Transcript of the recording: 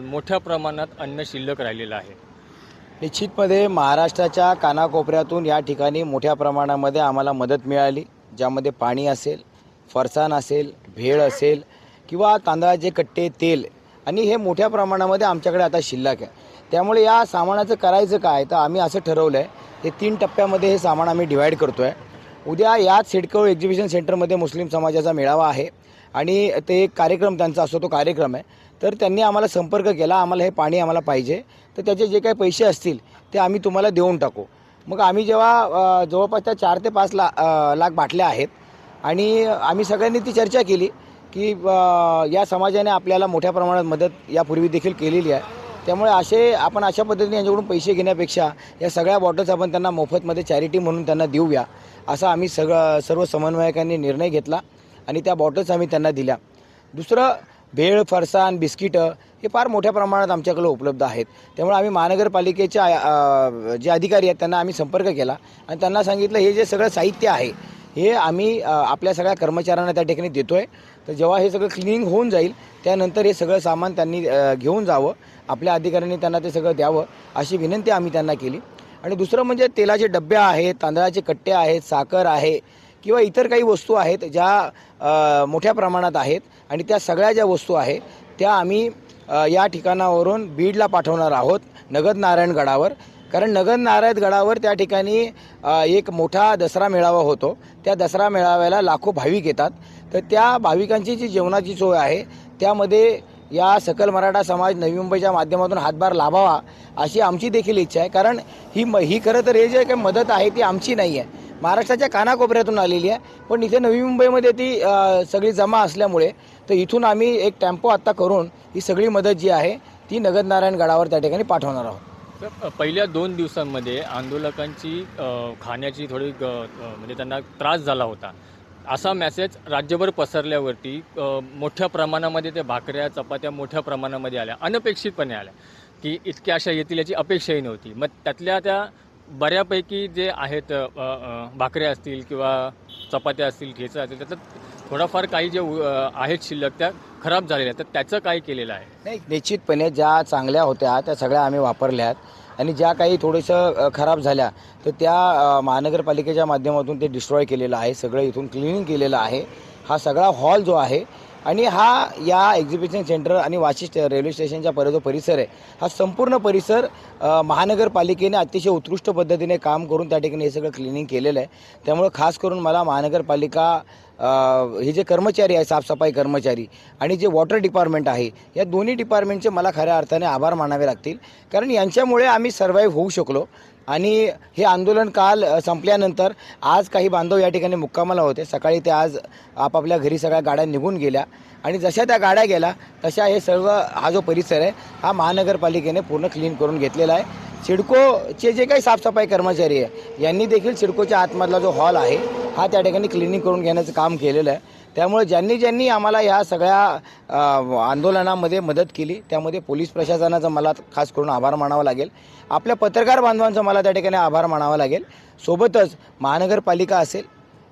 मोठ्या प्रमाणात अन्न शिल्लक राहिलेलं आहे. निश्चितमध्ये महाराष्ट्राच्या कानाकोपऱ्यातून या ठिकाणी मोठ्या प्रमाणामध्ये आम्हाला मदत मिळाली ज्यामध्ये पाणी असेल फरसाण असेल भेळ असेल किंवा तांदळाचे कट्टे तेल आणि हे मोठ्या प्रमाणामध्ये आमच्याकडे आता शिल्लक आहे. त्यामुळे या सामानाचं करायचं काय? तर आम्ही असं ठरवलं आहे हे तीन टप्प्यामध्ये हे सामान आम्ही डिवाईड करतो आहे उद्या याच सिडकवळ एक्झिबिशन सेंटरमध्ये मुस्लिम समाजाचा मेळावा आहे आणि ते एक कार्यक्रम त्यांचा असतो तो कार्यक्रम आहे. तर त्यांनी आम्हाला संपर्क केला आम्हाला हे पाणी आम्हाला पाहिजे. तर त्याचे जे काही पैसे असतील ते आम्ही तुम्हाला देऊन टाकू. मग आम्ही जेव्हा जवळपास त्या चार ते पाच ला लाख बाटल्या आहेत आणि आम्ही सगळ्यांनी ती चर्चा केली की या समाजाने आपल्याला मोठ्या प्रमाणात मदत यापूर्वी देखील केलेली आहे. त्यामुळे असे आपण अशा पद्धतीने यांच्याकडून पैसे घेण्यापेक्षा या सगळ्या बॉटल्स आपण त्यांना मोफतमध्ये चॅरिटी म्हणून त्यांना देऊया असा आम्ही सगळं सर्व समन्वयकांनी निर्णय घेतला आणि त्या बॉटल्स आम्ही त्यांना दिल्या. दुसरं भेळ फरसाण बिस्किटं हे फार मोठ्या प्रमाणात आमच्याकडे उपलब्ध आहेत. त्यामुळे आम्ही महानगरपालिकेच्या जे अधिकारी आहेत त्यांना आम्ही संपर्क केला आणि त्यांना सांगितलं हे जे सगळं साहित्य आहे हे आम्ही आपल्या सगळ्या कर्मचाऱ्यांना त्या ठिकाणी देतो आहे तर जेव्हा हे सगळं क्लिनिंग होऊन जाईल त्यानंतर हे सगळं सामान त्यांनी घेऊन जावं आपल्या अधिकाऱ्यांनी त्यांना ते सगळं द्यावं अशी विनंती आम्ही त्यांना केली. आणि दुसरं म्हणजे तेलाचे डबे आहेत तांदळाचे कट्टे आहेत साखर आहे किंवा इतर काही वस्तू आहेत ज्या मोठ्या प्रमाणात आहेत आणि त्या सगळ्या ज्या वस्तू आहेत त्या आम्ही या ठिकाणावरून बीडला पाठवणार आहोत नगद नारायणगडावर कारण नगद नारायणगडावर त्या ठिकाणी एक मोठा दसरा मेळावा होतो. त्या दसरा मेळाव्याला लाखो भाविक येतात. तर त्या भाविकांची जी जेवणाची सोय आहे त्यामध्ये या सकल मराठा समाज नवी मुंबईच्या माध्यमातून हातभार लाभावा अशी आमची देखील इच्छा आहे. कारण ही म ही खरं तर हे जे काही मदत आहे ती आमची नाही आहे. महाराष्ट्राच्या कानाकोपऱ्यातून आलेली आहे. पण इथे नवी मुंबईमध्ये ती सगळी जमा असल्यामुळे तर इथून आम्ही एक टेम्पो आत्ता करून ही सगळी मदत जी आहे ती नगदनारायण गडावर त्या ठिकाणी पाठवणार आहोत. तर पहिल्या दोन दिवसांमध्ये आंदोलकांची खाण्याची थोडी ग- म्हणजे त्यांना त्रास झाला होता. असा मेसेज राज्यभर पसरल्यावरती मोठ्या प्रमाणामध्ये त्या भाकऱ्या चपात्या मोठ्या प्रमाणामध्ये आल्या अनपेक्षितपणे आल्या की इतक्या अशा येतील याची अपेक्षाही नव्हती. मग त्यातल्या त्या बऱ्यापैकी जे आहेत भाकऱ्या असतील किंवा चपात्या असतील ठेचा असतील त्याच्यात थोडाफार काही जे आहेत शिल्लक त्या खराब झालेल्या आहेत. तर त्याचं काय केलेलं आहे? नाही निश्चितपणे ज्या चांगल्या होत्या त्या सगळ्या आम्ही वापरल्यात. आणि ज्या काही थोडंसं खराब झाल्या तर त्या महानगरपालिकेच्या माध्यमातून ते डिस्ट्रॉय केलेलं आहे. सगळं इथून क्लिनिंग केलेलं आहे. हा सगळा हॉल जो आहे आणि हा या एक्झिबिशन सेंटर आणि वाशिष्ठ रेल्वे स्टेशनच्या परत जो परिसर आहे हा संपूर्ण परिसर महानगरपालिकेने अतिशय उत्कृष्ट पद्धतीने काम करून त्या ठिकाणी हे सगळं क्लिनिंग केलेलं आहे. त्यामुळं खास करून मला महानगरपालिका हे जे कर्मचारी आहे साफसफाई कर्मचारी आणि जे वॉटर डिपार्टमेंट आहे या दोन्ही डिपार्टमेंटचे मला खऱ्या अर्थाने आभार मानावे लागतील. कारण यांच्यामुळे आम्ही सर्वाईव्ह होऊ शकलो आणि हे आंदोलन काल संपल्यानंतर आज काही बांधव या ठिकाणी मुक्कामाला होते. सकाळी ते आज आपापल्या घरी सगळ्या गाड्या निघून गेल्या आणि जशा त्या गाड्या गेल्या तशा हे सर्व हा जो परिसर आहे हा महानगरपालिकेने पूर्ण क्लीन करून घेतलेला आहे. सिडकोचे जे काही साफसफाई कर्मचारी आहे यांनी देखील सिडकोच्या आतमधला जो हॉल आहे हा त्या ठिकाणी क्लिनिंग करून घेण्याचं काम केलेलं आहे. त्यामुळे ज्यांनी ज्यांनी आम्हाला ह्या सगळ्या आंदोलनामध्ये मदत केली त्यामध्ये पोलीस प्रशासनाचा मला खास करून आभार मानावा लागेल. आपल्या पत्रकार बांधवांचा मला त्या ठिकाणी आभार मानावा लागेल. सोबतच महानगरपालिका असेल